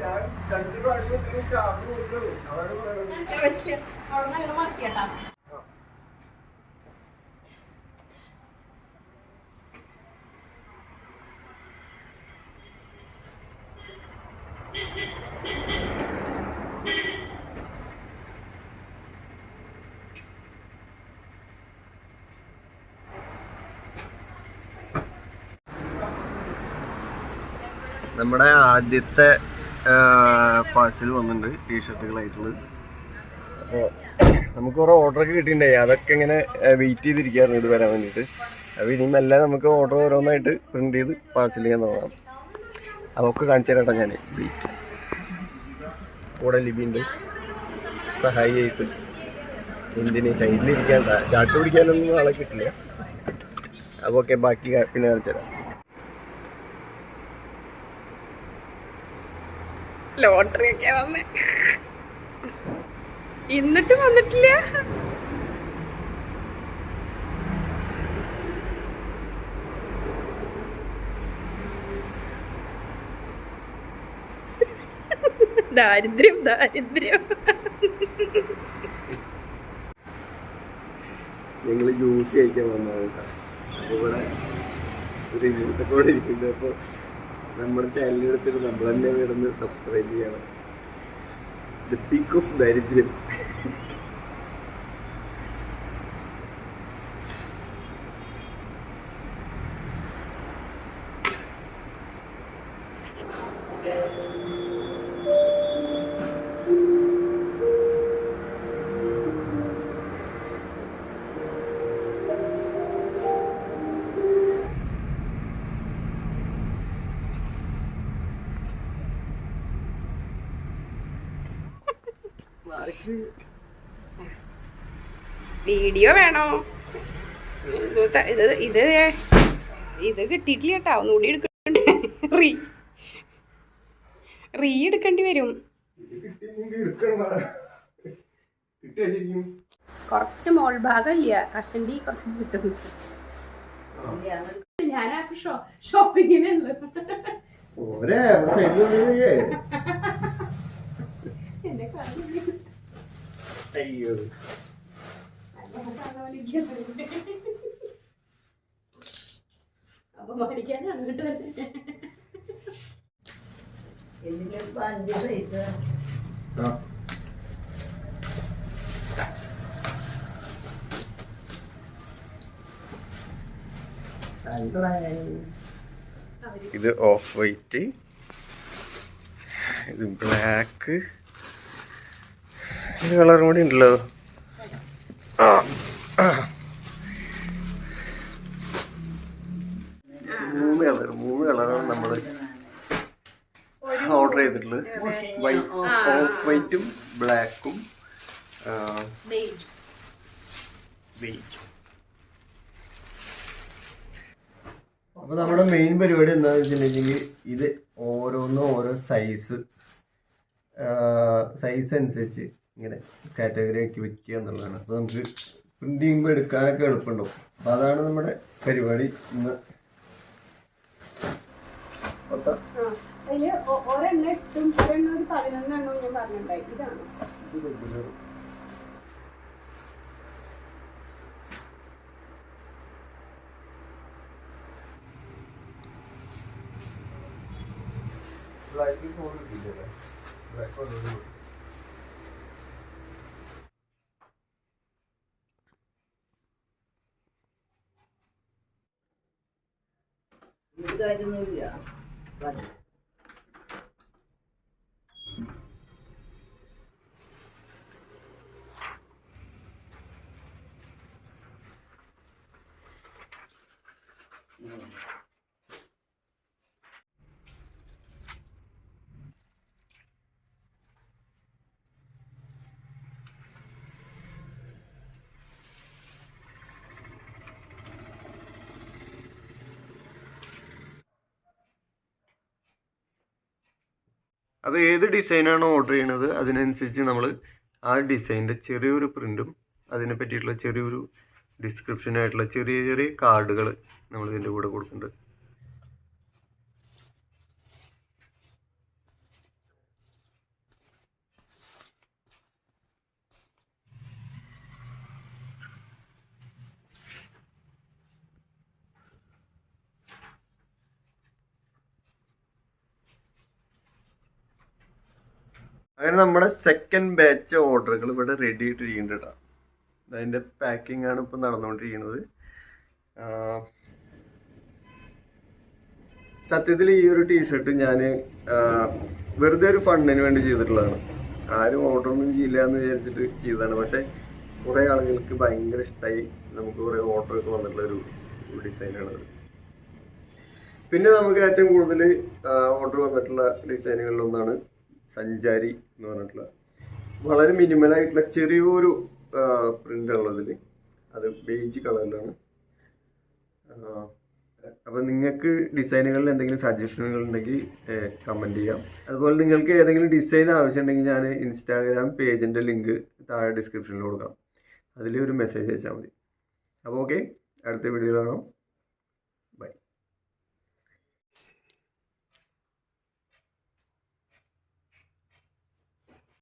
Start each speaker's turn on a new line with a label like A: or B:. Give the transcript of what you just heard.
A: ഞാൻ രണ്ട് പ്രാവശ്യത്തിന് ചാർജ് കൊടുക്കുള്ളൂ അതാണ് നമ്മുടെ ആദ്യത്തെ പാഴ്സൽ വന്നിട്ടുണ്ട്. ടീഷർട്ടുകളായിട്ടുള്ളത് അപ്പോൾ നമുക്ക് കുറേ ഓർഡറൊക്കെ കിട്ടിയിട്ടുണ്ടായി. അതൊക്കെ ഇങ്ങനെ വെയിറ്റ് ചെയ്തിരിക്കുകയായിരുന്നു ഇത് വരാൻ വേണ്ടിയിട്ട്. അപ്പോൾ ഇനിയും എല്ലാം നമുക്ക് ഓർഡർ ഓരോന്നായിട്ട് പ്രിന്റ് ചെയ്ത് പാഴ്സൽ ചെയ്യാൻ തുടങ്ങാം. അതൊക്കെ കാണിച്ചു തരാട്ടോ ഞാൻ വെയിറ്റ് കൂടെ ലിബിന്റെ സഹായിയായിട്ട്. എന്തിന്? സൈഡിലിരിക്കാൻ ചാട്ട് പിടിക്കാനൊന്നും ആളെ കിട്ടില്ല. അപ്പോൾ ഓക്കെ ബാക്കി പിന്നെ കാണിച്ചു തരാം.
B: ലോട്ടറി ഒക്കെ വന്ന്. എന്നിട്ട് വന്നിട്ടില്ല. ദാരിദ്ര്യം ദാരിദ്ര്യം.
A: ഞങ്ങൾ ജ്യൂസ് കഴിക്കാൻ അപ്പോൾ ഇവിടെ ഒരു ഇരിക്കുന്നത് അപ്പോൾ നമ്മുടെ ചാനൽ എടുത്തിട്ട് നമ്മൾ തന്നെ സബ്സ്ക്രൈബ് ചെയ്യണം. ദ പീക്ക് ഓഫ് ദരിദ്രം
B: വീഡിയോ വേണോ? ഇത് ഇത് ഇത് കിട്ടിയിട്ടില്ല കേട്ടോ. ഒന്നുകൂടി എടുക്കണ്ട്. റീ റീ എടുക്കേണ്ടി വരും. കുറച്ച് മോൾ ഭാഗം ഇല്ല കഷണ്ടി കുറച്ച് കിട്ടുന്നു ഞാൻ ആ ഷോ ഷോപ്പിങ്ങിനുള്ളു
A: ഓരേ അയ്യോ.
B: അപമാനിക്കാൻ അങ്ങോട്ട് തന്നെ
A: ആ. ഇത് ഓഫ് വൈറ്റ്. ഇത് ബ്ലാക്ക്. ഇത് കളറും കൂടി ഉണ്ടല്ലോ ആ. മൂന്ന് കളർ മൂന്ന് കളറാണ് നമ്മൾ ഓർഡർ ചെയ്തിട്ടുള്ളത്. വൈറ്റ് ഓഫ് വൈറ്റും ബ്ലാക്കും അപ്പൊ നമ്മുടെ മെയിൻ പരിപാടി എന്താണെന്ന് വെച്ചിട്ടുണ്ടെങ്കിൽ ഇത് ഓരോന്നും ഓരോ സൈസ് സൈസ് അനുസരിച്ച് ഇങ്ങനെ കാറ്റഗറി ആക്കി വെക്കുക എന്നുള്ളതാണ്. അപ്പോൾ നമുക്ക് പ്രിന്റ് ചെയ്യുമ്പോൾ എടുക്കാനൊക്കെ എളുപ്പമുണ്ടാവും. അപ്പോൾ അതാണ് നമ്മുടെ പരിപാടി. ഇന്ന്
B: ബ്ലാക്ക് ഫോൺ കിട്ടിയില്ലേ ബ്ലാക്ക് ഒരെണ്ണം Maybe 在
A: അപ്പോൾ ഏത് ഡിസൈനാണോ ഓർഡർ ചെയ്യണത് അതിനനുസരിച്ച് നമ്മൾ ആ ഡിസൈനിന്റെ ചെറിയൊരു പ്രിന്റും അതിനെ പറ്റിയിട്ടുള്ള ചെറിയൊരു ഡിസ്ക്രിപ്ഷനായിട്ടുള്ള ചെറിയ ചെറിയ കാർഡുകൾ നമ്മൾ ഇതിന്റെ കൂടെ കൊടുക്കുന്നുണ്ട്. അങ്ങനെ നമ്മുടെ സെക്കൻഡ് ബാച്ച് ഓർഡറുകൾ ഇവിടെ റെഡി ആയിട്ടിരിക്കുന്നുണ്ട് കേട്ടോ. അതിന്റെ പാക്കിംഗ് ആണ് ഇപ്പം നടന്നുകൊണ്ടിരിക്കുന്നത്. സത്യത്തിൽ ഈ ഒരു ടീഷർട്ട് ഞാൻ വെറുതെ ഒരു ഫണ്ടിന് വേണ്ടി ചെയ്തിട്ടുള്ളതാണ്. ആരും ഓർഡർ ഒന്നും ചെയ്യില്ല എന്ന് വിചാരിച്ചിട്ട് ചെയ്തതാണ്. പക്ഷേ കുറേ ആളുകൾക്ക് ഭയങ്കര ഇഷ്ടമായി നമുക്ക് കുറേ ഓർഡറൊക്കെ വന്നിട്ടുള്ള ഒരു ഡിസൈനാണത് പിന്നെ നമുക്ക് ഏറ്റവും കൂടുതൽ ഓർഡർ വന്നിട്ടുള്ള ഡിസൈനുകളിലൊന്നാണ് സഞ്ചാരി എന്ന് പറഞ്ഞിട്ടുള്ള വളരെ മിനിമലായിട്ടുള്ള ചെറിയൊരു പ്രിന്റ് ഉള്ളതിൽ അത് ബേജ് കളറിലാണ് അപ്പം നിങ്ങൾക്ക് ഡിസൈനുകളിൽ എന്തെങ്കിലും സജഷനുകൾ ഉണ്ടെങ്കിൽ കമന്റ് ചെയ്യാം. അതുപോലെ നിങ്ങൾക്ക് ഏതെങ്കിലും ഡിസൈൻ ആവശ്യമുണ്ടെങ്കിൽ ഞാൻ ഇൻസ്റ്റാഗ്രാം പേജിന്റെ ലിങ്ക് താഴെ ഡിസ്ക്രിപ്ഷനിൽ കൊടുക്കാം. അതിൽ ഒരു മെസ്സേജ് അയച്ചാൽ മതി. അപ്പോൾ ഓക്കെ അടുത്ത വീഡിയോ കാണാം.